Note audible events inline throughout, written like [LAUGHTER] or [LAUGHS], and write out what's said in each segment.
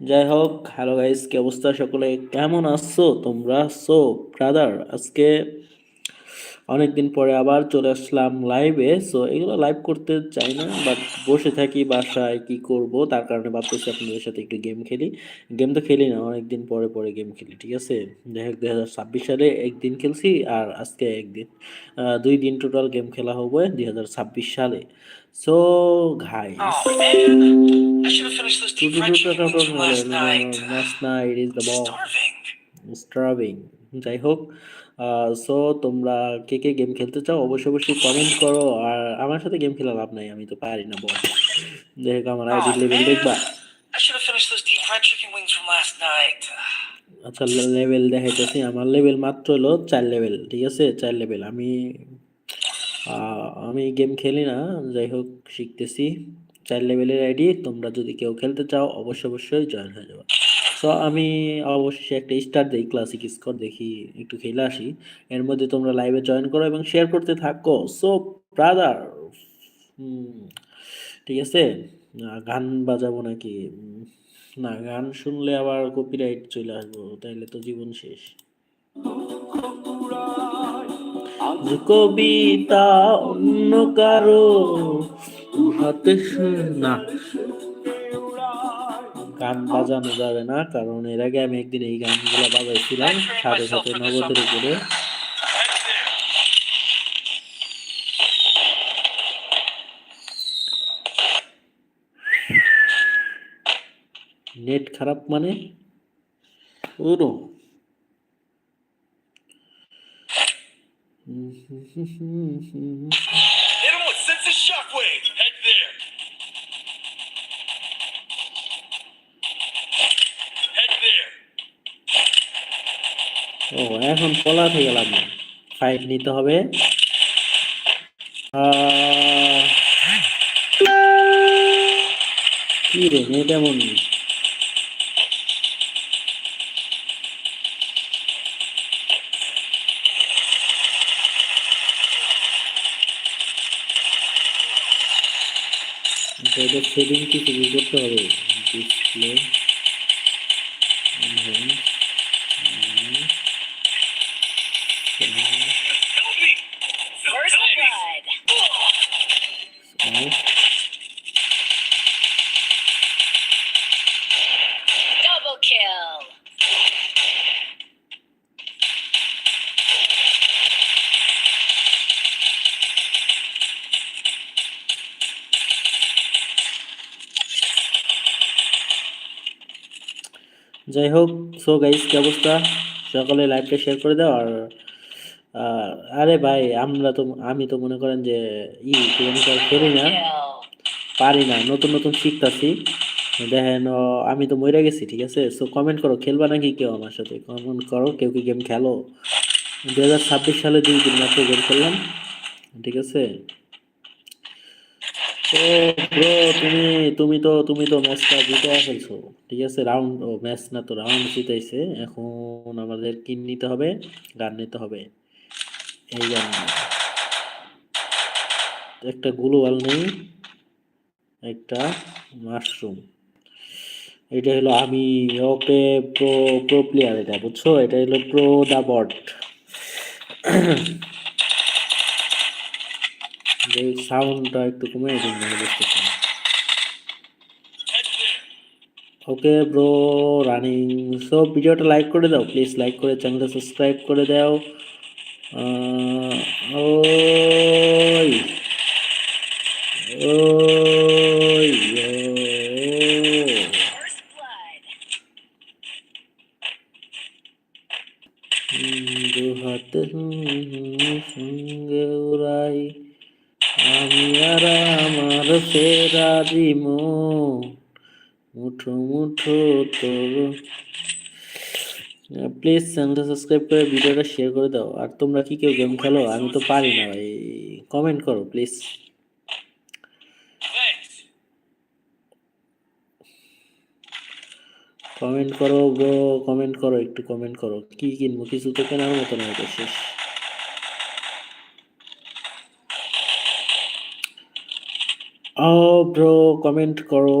যাই হোক hello guys কি অবস্থা সকলে? কেমন আছো তোমরা? সো ব্রাদার আজকে অনেকদিন পরে আবার চলে আসলাম লাইভে সো এগুলো লাইভ করতে চাই না বাট বসে থাকি বাসায় কি করব তার কারণে ভাবতেছি আপনাদের সাথে একটু গেম খেলি গেম তো খেলি না অনেকদিন পরে পরে গেম খেলি ঠিক আছে যাই হোক দুই হাজার ছাব্বিশ সালে একদিন খেলছি আর আজকে একদিন দুই দিন টোটাল গেম খেলা হবে দুই হাজার ছাব্বিশ সালে সো ঘাই Oh. Starving. স্ট্রাভিং যাই হোক সো তোমরা কে কে গেম খেলতে চাও অবশ্যই অবশ্যই কমেন্ট করো। আর আমার সাথে গেম খেলা লাভ নাই আমি তো পারি না বল দেখ আমার আইডি লেভেল দেখবা. আচ্ছা লেভেল দেখাইতেছি। আমার লেভেল মাত্র হলো চার লেভেল ঠিক আছে? চার লেভেল আমি আমি গেম খেলি না যাই হোক শিখতেছি। চার লেভেলের আইডি তোমরা যদি কেউ খেলতে চাও অবশ্যই অবশ্যই জয়েন হয়ে যাবে। সো আমি অবশ্যই একটা স্টার দিই ক্লাসিক স্কোর দেখি, একটু খেলে আসি। এর মধ্যে তোমরা লাইভে জয়েন করো এবং শেয়ার করতে থাকো। সো ব্রাদার ঠিক আছে? গান বাজাবো নাকি? না, গান শুনলে আবার কপিরাইট চলে আসব, তাইলে তো জীবন শেষ। কবিতা অন্য কারও হাতে না গান বাজানো যাবে না কারণ এর আগে আমি একদিন এই গানগুলো বাজাইছিলাম সাথে সাথে নগদের উপরে। নেট খারাপ মানে? ওরো Hit him with sense of shockwave. ও এখন পলা থেকে গেলাম ফাইট নিতে হবে। কি রে আচ্ছা, এদের সেটিং কি করতে হবে? ডিসপ্লে যাই হোক সো গাইস কি অবস্থা? সকালে লাইভটা শেয়ার করে দাও আর আরে ভাই, আমরা তো, আমি তো মনে করেন যে, ই কিলোমিটার খেলি না। পারি না, নতুন নতুন শিখতাছি। দেখেন আমি তো মরে গেছি, ঠিক আছে? সো কমেন্ট করো, খেলবা নাকি কেউ আমার সাথে? কমেন্ট করো, কেউ কি গেম খেলো? দু হাজার ছাব্বিশ সালে দুই দিন মাত্র গেম খেললাম, ঠিক আছে? ব্রো তুমি তুমি তো তুমি তো ম্যাচটা জিতে ফেলছো, ঠিক আছে? রাউন্ড ও ম্যাচ না তো রাউন্ড জিতাইছে। এখন আমাদের কিন নিতে হবে গান নিতে হবে। একটা গ্লোবাল নেই, একটা মাশরুম এটা হলো আমি ওকে প্রো প্রো প্লেয়ার এটা, বুঝছ? এটা হলো প্রো দা বট সাউন্ডটা একটু কমে বুঝতেছি. ওকে ব্রো রানিং সো ভিডিওটা লাইক করে দাও প্লিজ লাইক করে চ্যানেলটা সাবস্ক্রাইব করে দাও। ওই ওই. দু হাতে সঙ্গে উড়াই আমি আর আমার ফেরারি মুঠো মুঠো তোর প্লিজ চ্যানেলটা সাবস্ক্রাইব করে ভিডিওটা শেয়ার করে দাও। আর তোমরা কি কেউ গেম খেলো? আমি তো পারি না ভাই। কমেন্ট করো প্লিজ কমেন্ট করো ব্রো কমেন্ট করো, একটু কমেন্ট করো। কি কিনবো? কিছু তো কেনার মতো না এটা, শেষ। ও ব্রো কমেন্ট করো।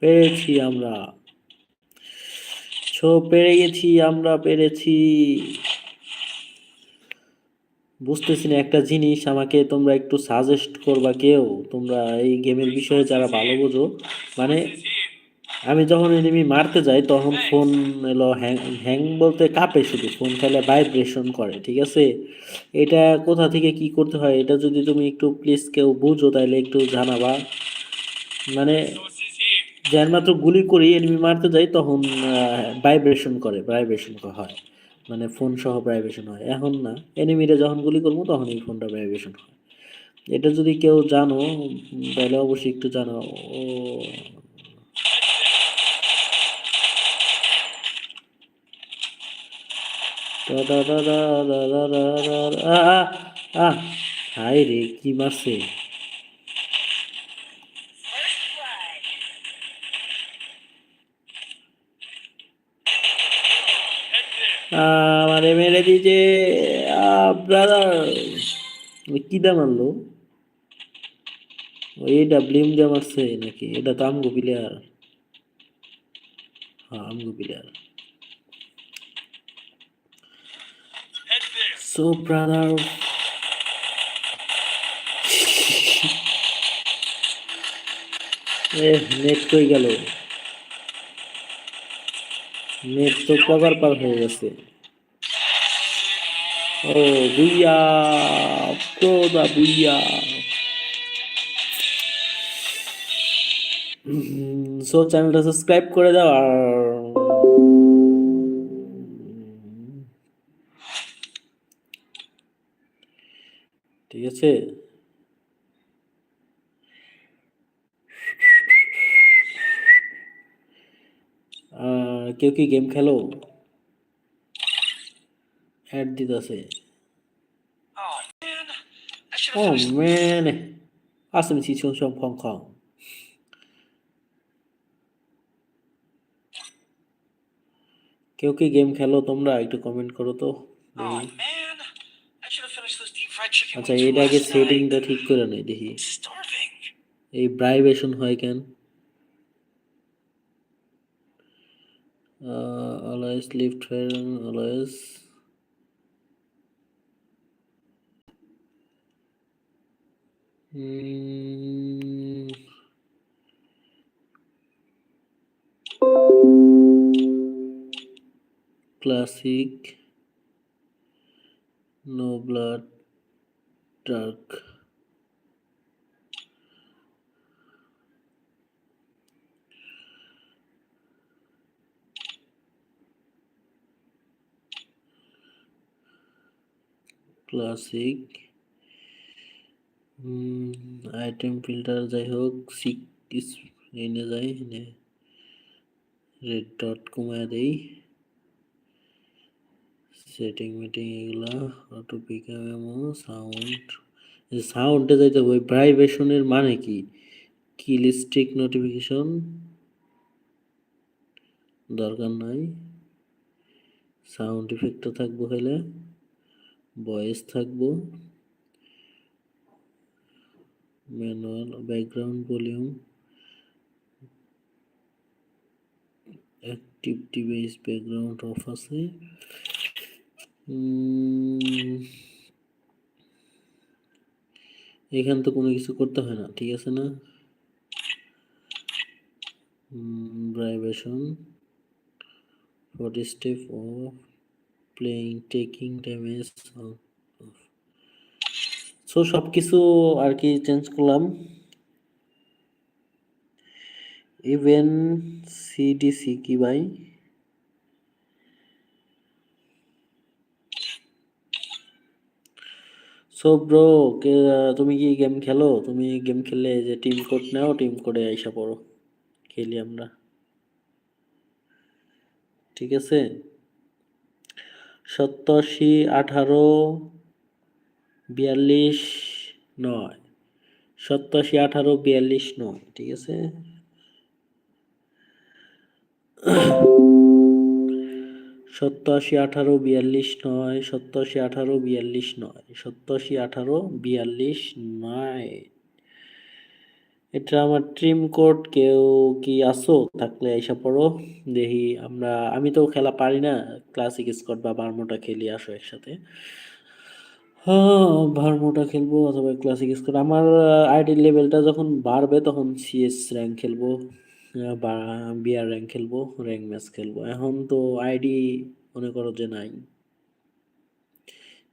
পেরেছি আমরা। ছো পেরে গেছি আমরা, পেরেছি। বুঝতেছি না একটা জিনিস, আমাকে তোমরা একটু সাজেস্ট করবা কেউ? তোমরা এই গেমের বিষয়ে যারা ভালো বোঝো মানে আমি যখন এনিমি মারতে যাই, তখন ফোন এলো হ্যাং হ্যাং বলতে কাঁপে শুধু। ফোন খেলে ভাইব্রেশন করে, ঠিক আছে? এটা কোথা থেকে কি করতে হয়, এটা যদি তুমি একটু প্লিজ কেউ বুঝো, তাহলে একটু জানাবা। মানে যেন মাত্র গুলি করি এনিমি মারতে যাই তখন ভাইব্রেশন করে ভাইব্রেশন হয় মানে ফোন সহ ভাইব্রেশন হয় এখন না এনিমিরা যখন গুলি করব তখন এই ফোনটা ভাইব্রেশন হয় এটা যদি কেউ জানো তাহলে অবশ্যই একটু জানো ও হাই রে কি মারছে আমারে মেরে দিয়েছে ব্রাদার কি দা মারলো এটা ব্লিম দিয়ে মারছে নাকি, এটা তো আমগো প্লেয়ার হ্যাঁ আমগো প্লেয়ার সো ব্রাদার এ নেট কই গেল? নেট তো কভার পার হয়ে গেছে। ও বুইয়া প্রদা বুইয়া সো চ্যানেলটা সাবস্ক্রাইব করে দাও আর ঠিক আছে? কেউ কি গেম খেলো? অ্যাড দিতেছে। ও ম্যান আসলে সব খং খং কেউ কি গেম খেলো তোমরা? একটু কমেন্ট করো তো আচ্ছা এটা আগে সেটিংটা ঠিক করে নেই দেখি। এই ব্রাইভেশন হয় কেন? left hand always mm. classic no blood dark classic item filter যাই হোক সিক এনে যাই এনে রেড ডট কমায় দেই। সেটিং মিটিং এগুলা অটো পিক সাউন্ড সাউন্ডে যাইতে হবে ভাইব্রেশনের মানে কি? কিল স্টিক নোটিফিকেশন দরকার নাই। সাউন্ড ইফেক্টও থাকব হলে ভয়েস থাকব। Manual background volume. Active device background off আছে। এখান তো কোনো কিছু করতে হয় না, ঠিক আছে না? Vibration. Forty step of playing taking damage so সব কিছু আর কি চেঞ্জ করলাম ইভেন সিডিসি কি ভাই? সো ব্রো তুমি কি গেম খেলো? তুমি গেম খেললে যে টিম কোড নাও টিম কোডে আইসা পড়ো। খেলি আমরা। ঠিক আছে? সপ্তাশি আঠারো, বিয়াল্লিশ নয়। সপ্তাশি আঠারো, বিয়াল্লিশ নয়, ঠিক আছে? সপ্তাশি আঠারো, বিয়াল্লিশ নয় সপ্তাশি আঠারো, বিয়াল্লিশ নয়। সপ্তাশি আঠারো, বিয়াল্লিশ নয়। এটা আমার ট্রিম কোড কেউ কি আসো থাকলে এসে পড়ো। দেখি আমরা, আমি তো খেলা পারি না। ক্লাসিক স্কট বা বারমোটা খেলি, আসো একসাথে। হ্যাঁ ভার্মোটা খেলব অথবা ক্লাসিক স্কোর আমার আইডি লেভেলটা যখন বাড়বে, তখন সিএস র্যাঙ্ক খেলব। বা বিআর র্যাঙ্ক খেলব র্যাঙ্ক ম্যাচ খেলব। এখন তো আইডি মনে করো যে নাই।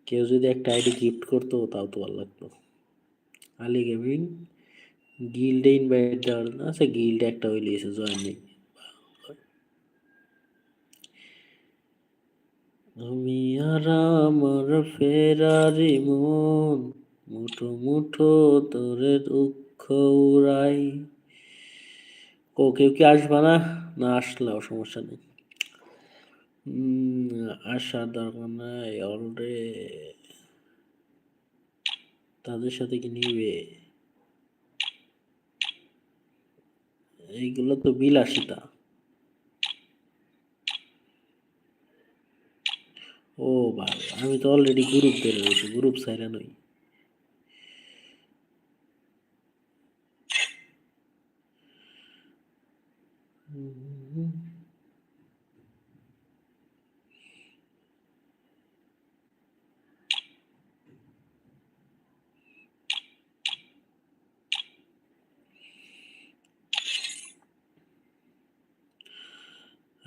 কেউ যদি একটা আইডি গিফট করতো, তাও তো ভালো লাগতো। আলি গেমিং গিল্ডে ইনভাইট দেওয়ার না আচ্ছা গিল্ডে একটা হইলে এসে জয়েন নেই আমি আর আমার ফেরারি মন মুঠো মুঠো তোরে দুঃখ উড়াই। ও, কেউ কি আসবা না? না, আসলেও সমস্যা নেই। আসার দরকার নাই অলরে তাদের সাথে কি নিবে? এইগুলো তো বিলাসিতা ও ভাই আমি তো অলরেডি গ্রুপ ধরে রয়েছি গ্রুপ সাইরা নই।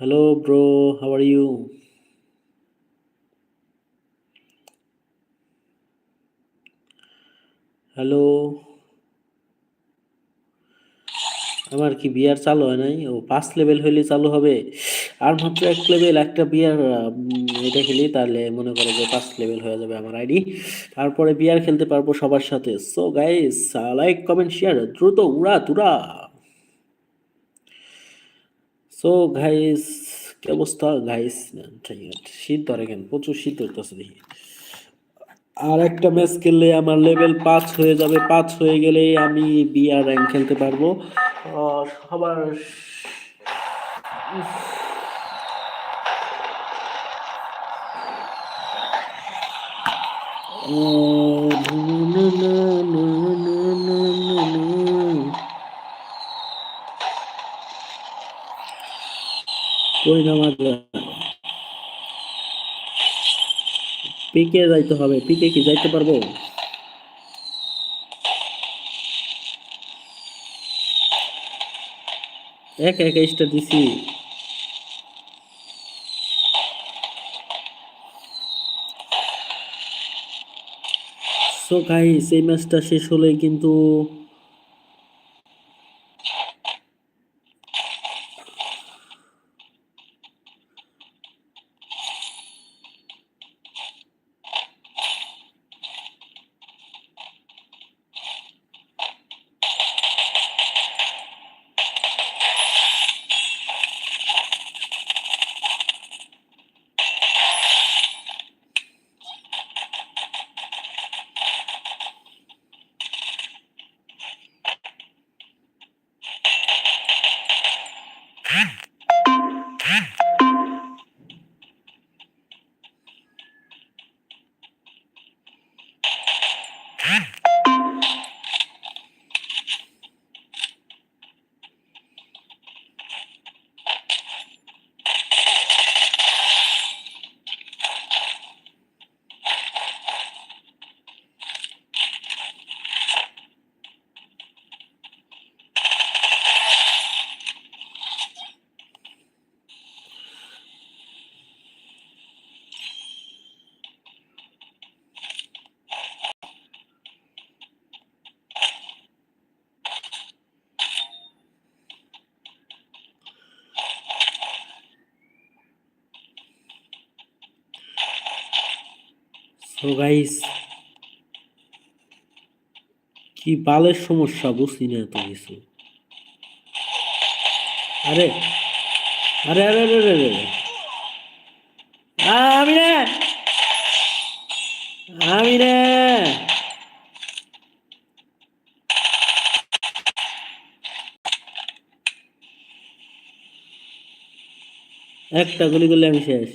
Hello, bro. How are you? Hello আমার কি বিয়ার চালু হয় নাই? ও পাঁচ লেভেল হইলে চালু হবে। আর মাত্র এক লেভেল একটা বিয়ার এটা খেলি তাহলে মনে করো যে পাঁচ লেভেল হয়ে যাবে আমার আইডি তারপরে বিয়ার খেলতে পারব সবার সাথে। So guys like comment share দ্রুত উড়া তুরা। সো গাইস কি অবস্থা গাইস ঠিক আছে শীত ধরে কেন প্রচুর শীত ধরতেছে দেখি আর একটা ম্যাচ খেললে আমার লেভেল পাঁচ হয়ে যাবে পাঁচ হয়ে গেলেই আমি বিআর র্যাঙ্ক খেলতে পারব সবার উফ। আহ, না, না, না, না, না, না, মাঝে পিকে যাইতে হবে। পিকে কি যাইতে পারব? এক এক স্টার দিছি। সো গাইস এই ম্যাচটা শেষ হলেই কিন্তু সো গাইস কি বালের সমস্যা বুঝছি না এত কিছু? আরে আরে আরে আরে আরে আরে আমি রে আমি রে একটা গুলি করলে আমি শেষ।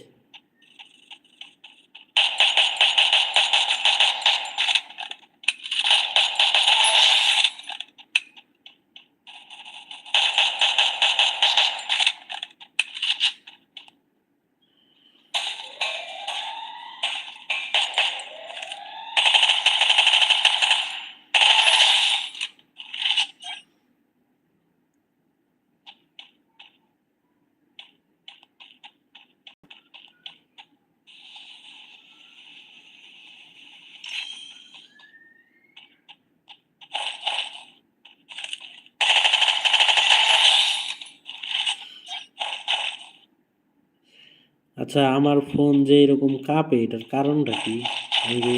আচ্ছা আমার ফোন যে এরকম কাঁপে এটার কারণটা কি? আমি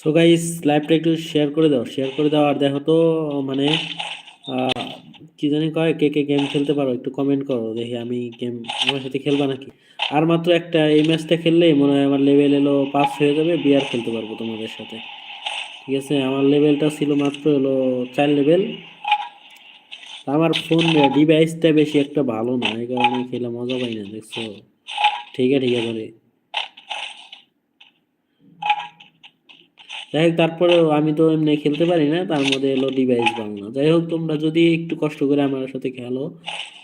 সো গাইস লাইভটা একটু শেয়ার করে দাও শেয়ার করে দাও, আর দেখো তো মানে কি জানি কয়, কে কে গেম খেলতে পারো, একটু কমেন্ট করো, দেখি আমি গেম আমার সাথে খেলবা নাকি? আর মাত্র একটা, এই ম্যাচটা খেললেই মনে হয় আমার লেভেল এলো পাস হয়ে যাবে বিয়ার খেলতে পারব তোমাদের সাথে। ঠিক আছে, আমার লেভেলটা ছিল মাত্র হলো চার লেভেল আমার ফোন ডিভাইসটা বেশি একটা ভালো না, এই কারণে খেলে মজা পাই না, দেখছ? ঠিক আছে ঠিক আছে যাই হোক, তারপরেও আমি তো এমনি খেলতে পারি না, তার মধ্যে এলো ডিভাইস না যাই হোক, তোমরা যদি একটু কষ্ট করে আমার সাথে খেলো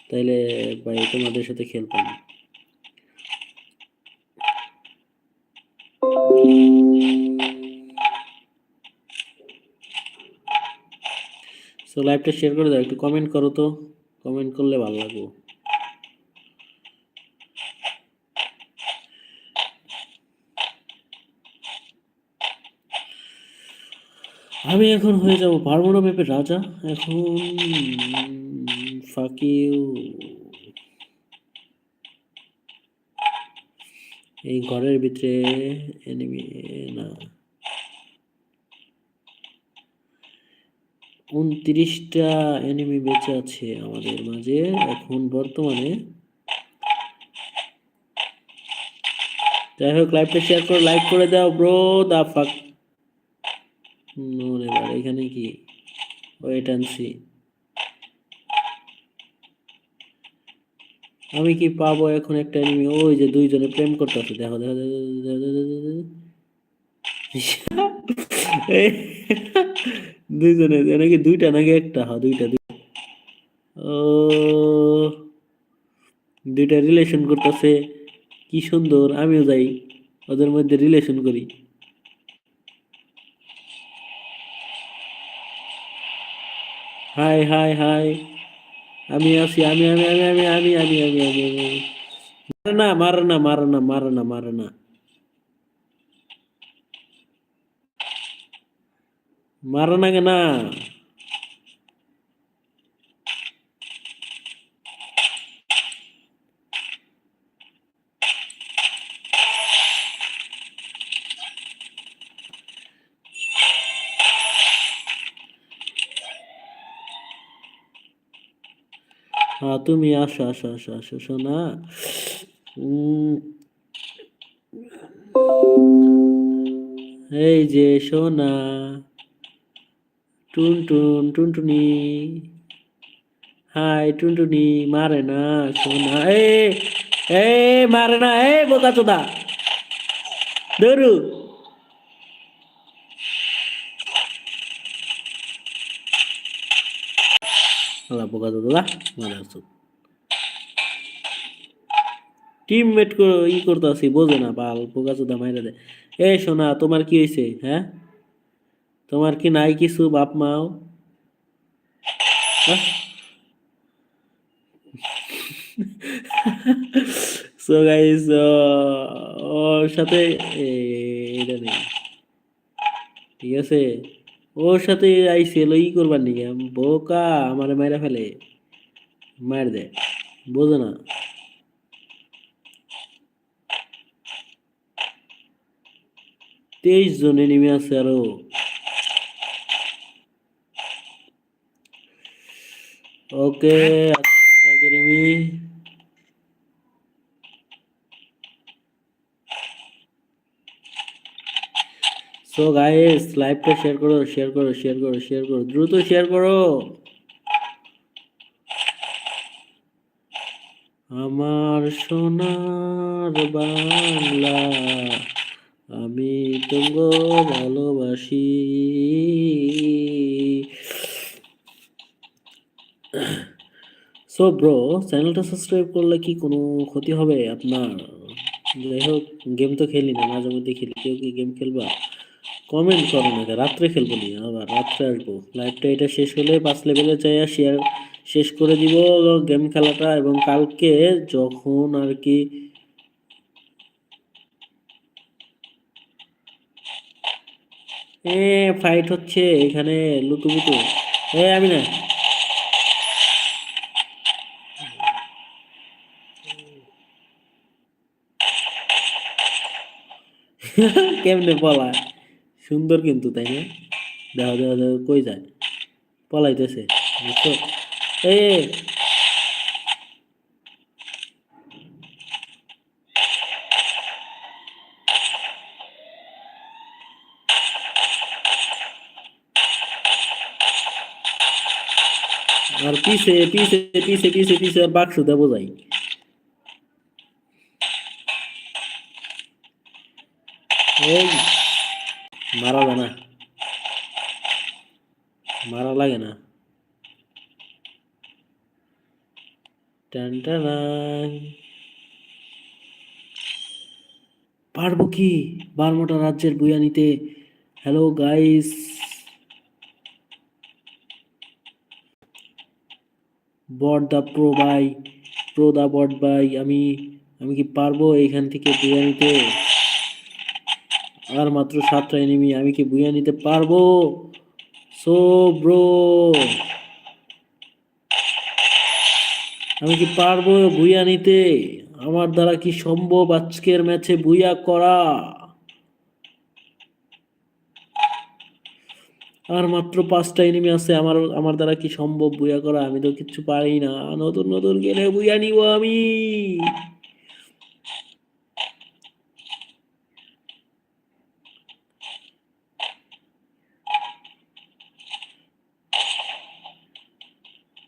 তাহলে ভাই তোমাদের সাথে খেলতাম। সো লাইভটা শেয়ার করে দাও, একটু কমেন্ট করো তো। কমেন্ট করলে ভালো লাগবে। আমি এখন হয়ে যাব বারমুডা ম্যাপের রাজা। এখন ফাকিউ এই ঘরের ভিতরে এনিমি না। উনত্রিশটা এনিমি বেঁচে আছে আমাদের মাঝে। এখন বর্তমানে যাই হোক লাইভটা শেয়ার করে লাইক করে দাও ব্রো দা ফাক নোরে এবার এখানে কি? ওয়েট অ্যান্ড সি আমি কি পাবো এখন একটা এনিমি ওই যে দুইজনে প্রেম করতেছে। দেখো দেখো দুইজনে নাকি দুইটা নাকি একটা? হ্যাঁ দুইটা ও, দুইটা রিলেশন করতেছে। কি সুন্দর, আমিও যাই। ওদের মধ্যে রিলেশন করি। Hi hi hi. আমি আছি, আমি আমি আমি আমি আমি আমি আমি আমি আমি না, মারে না মারে না মারে না মারে না। মারে না কেনা? তুমি আসো আসো আসো আসো শোনা এই যে সোনা, টুনটুন, টুনটুনি। হাই, টুনটুনি, মারে না সোনা। এ এ মারে না এ বোকা চোদা ধরু। আলা বোকা চোদা মানে আছো। টিমমেট ই করতে আসি বোঝে না, বাল, বোকা চোদা মাইরা দেয় এ, সোনা, তোমার কি হয়েছে হ্যাঁ? তোমার কি নাই কিছু, বাপ মাও? সো গাইস ওর সাথে এটা নেই। ঠিক আছে? ওর সাথে আইসেল ই করবার নাকি বোকা আমার মাইরা ফেলে মার দে বোঝে না তেইশ জনে নেমে আছে আরও ওকে সো গাইস লাইভটা শেয়ার করো শেয়ার করো শেয়ার করো শেয়ার করো, দ্রুত শেয়ার করো। আমার সোনার বাংলা, আমি তোমাকে ভালোবাসি। সো ব্রো চ্যানেলটা সাবস্ক্রাইব করলে কি কোনো ক্ষতি হবে আপনার? যাই হোক গেম তো খেলি না, মাঝে মধ্যে খেলি। কেউ কি গেম খেলবা? কমেন্ট করো না রাত্রে খেলব নি, আবার রাত্রে আসব। লাইভটা এটা শেষ হলে পাঁচ লেভেলে চাই শেয়ার শেষ করে দিব গেম খেলাটা এবং কালকে যখন আর কি এ ফাইট হচ্ছে এখানে লুতুপুতু এ আমি না [LAUGHS] কেমনে পলায়? সুন্দর কিন্তু তাই না দেখো দেখো দেখো কই যায় পলাইতেছে বুঝছ এ আর পিছে পিছে পিছে পিছে পিছে আর বাক্স দেবো যাই এই মারা যায় না। মারা লাগে না। পারব কি বারমোটা রাজ্যের বুয়া নিতে? হ্যালো গাইস বট দা প্রো বাই, প্রো দা বট বাই, আমি আমি কি পারব এইখান থেকে বুয়া নিতে? আর মাত্র সাতটা এনিমি আমি কি বুয়া নিতে পারব? সো ব্রো আমি কি পারব বুয়া নিতে? আমার দ্বারা কি সম্ভব আজকের ম্যাচে বুয়া করা? আর মাত্র পাঁচটা এনিমি আছে, আমার আমার দ্বারা কি সম্ভব বুয়া করা? আমি তো কিচ্ছু পারি না। নতুন নতুন গেলে বুয়া নিব আমি।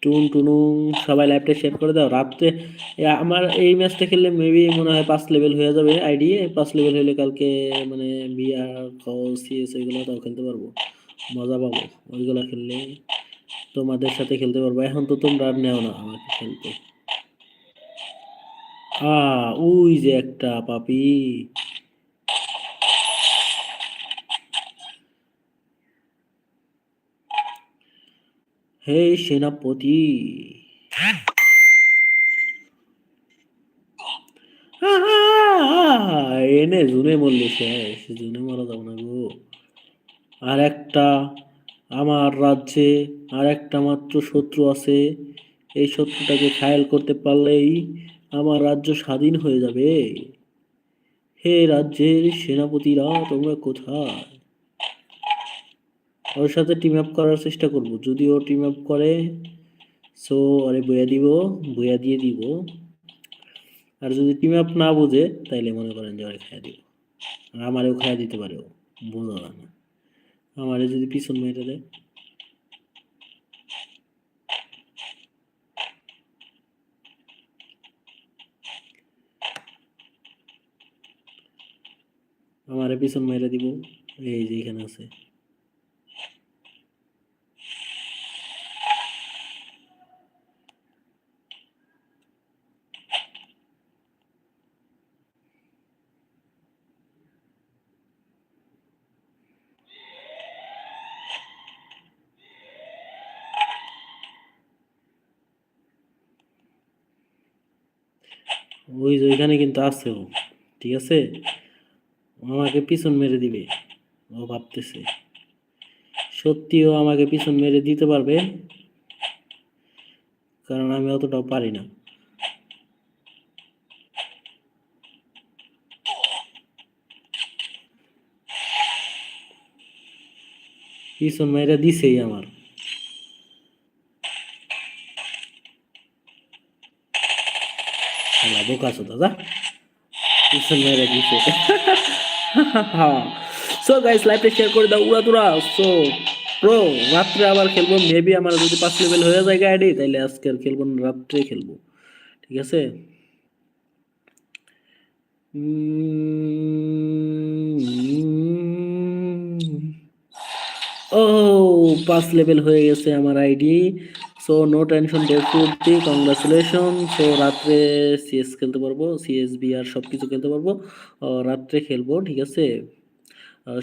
টুন টুনুং, সবাই লাইভটা শেয়ার করে দাও। রাত্রে আমার এই ম্যাচটা খেললে মেবি মনে হয় পাঁচ লেভেল হয়ে যাবে আইডি পাঁচ লেভেল হলে কালকে মানে বিআর সিএস ওইগুলো তাও খেলতে পারব। মজা পাবো। ওইগুলো খেললে তোমাদের সাথে খেলতে পারব। এখন তো তোমরা আর নেও না আমাকে খেলতে। আ, ওই যে একটা পাপি। হে সেনাপতি। এনে জুনে মরলি শেষ, জুনে মারা যাব না গো। আর একটা, আমার রাজ্যে আর একটা মাত্র শত্রু আছে। এই শত্রুটাকে খায়াল করতে পারলেই আমার রাজ্য স্বাধীন হয়ে যাবে। হে রাজ্যের সেনাপতিরা, তোমরা কোথায়? ওর সাথে টিম আপ করার চেষ্টা করব। যদি ও টিম আপ করে সো আরে বইয়া দিব, বইয়া দিয়ে দিব। আর যদি টিম আপ না বুঝে, তাইলে মনে করেন যে ওরে খাইয়া দিব। আর আমারেও খাইয়া দিতে পারে ও, বোঝা না। আমারে যদি পিছন মেরে দেয়। আমারে পিছন মেরে দিব, এই যে এখানে আছে। ওই যে ওইখানে কিন্তু আছে ও, ঠিক আছে? আমাকে পিছন মেরে দিবে, ও ভাবতেছে। সত্যিও আমাকে পিছন মেরে দিতে পারবে? কারণ আমি অতটাও পারি না। পিছন মেরে দিছেই আমার। শালা বোকা চোদা যা পিছন মেরে দিছে সো গাইস লাইভটা শেয়ার করে দাও উড়া তুরা সো প্রো রাত্রে আবার খেলব মেবি আমার যদি পাঁচ লেভেল হয়ে যায় গাইডি তাইলে আজকে আর খেলব না রাত্রে খেলব ঠিক আছে ও পাঁচ লেভেল হয়ে গেছে আমার আইডি সো নো টেনশন ডে ফুর্তি কংগ্রাচুলেশন সো রাত্রে সিএস খেলতে পারব সিএসবি আর সব কিছু খেলতে পারব। রাত্রে খেলব, ঠিক আছে?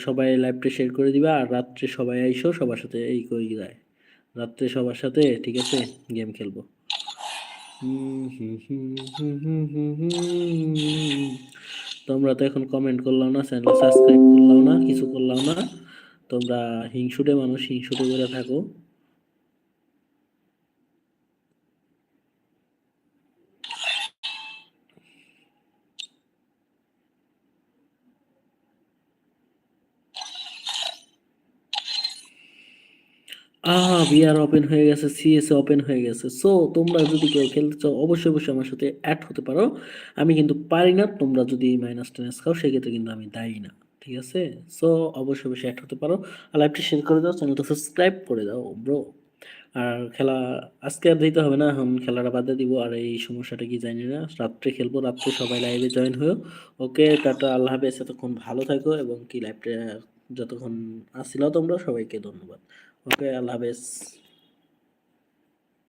সবাই লাইভটা শেয়ার করে দিবা আর রাত্রে সবাই আইসো, সবার সাথে এই কই যায়। রাত্রে সবার সাথে, ঠিক আছে? গেম খেলব। তোমরা তো এখন কমেন্ট করলাম না চ্যানেল সাবস্ক্রাইব করলাম না, কিছু করলাম না। তোমরা হিংসুটে মানুষ, হিংসুটে করে থাকো। আহ বিআর ওপেন হয়ে গেছে সিএস ওপেন হয়ে গেছে। সো তোমরা যদি কেউ খেলতে চাও, অবশ্যই অবশ্যই আমার সাথে অ্যাড হতে পারো। আমি কিন্তু পারি না, তোমরা যদি মাইনাস টেনাস খাও, সেক্ষেত্রে কিন্তু আমি দায়ী না, ঠিক আছে? সো অবশ্যই অবশ্যই অ্যাড হতে পারো। আর লাইভটি শেয়ার করে দাও চ্যানেলটা সাবস্ক্রাইব করে দাও ব্রো আর খেলা আজকে আর দিতে হবে না, এখন খেলাটা বাদে দিব। আর এই সমস্যাটা কি জানি না, রাত্রে খেলব, রাত্রে সবাই লাইভে জয়েন হয়েও। ওকে টাটা, আল্লাহ হাফেজ। এতক্ষণ ভালো থাকো এবং কি লাইভটা যতক্ষণ আসছিল তোমরা, সবাইকে ধন্যবাদ। ওকে আল্লাহ হাফেজ।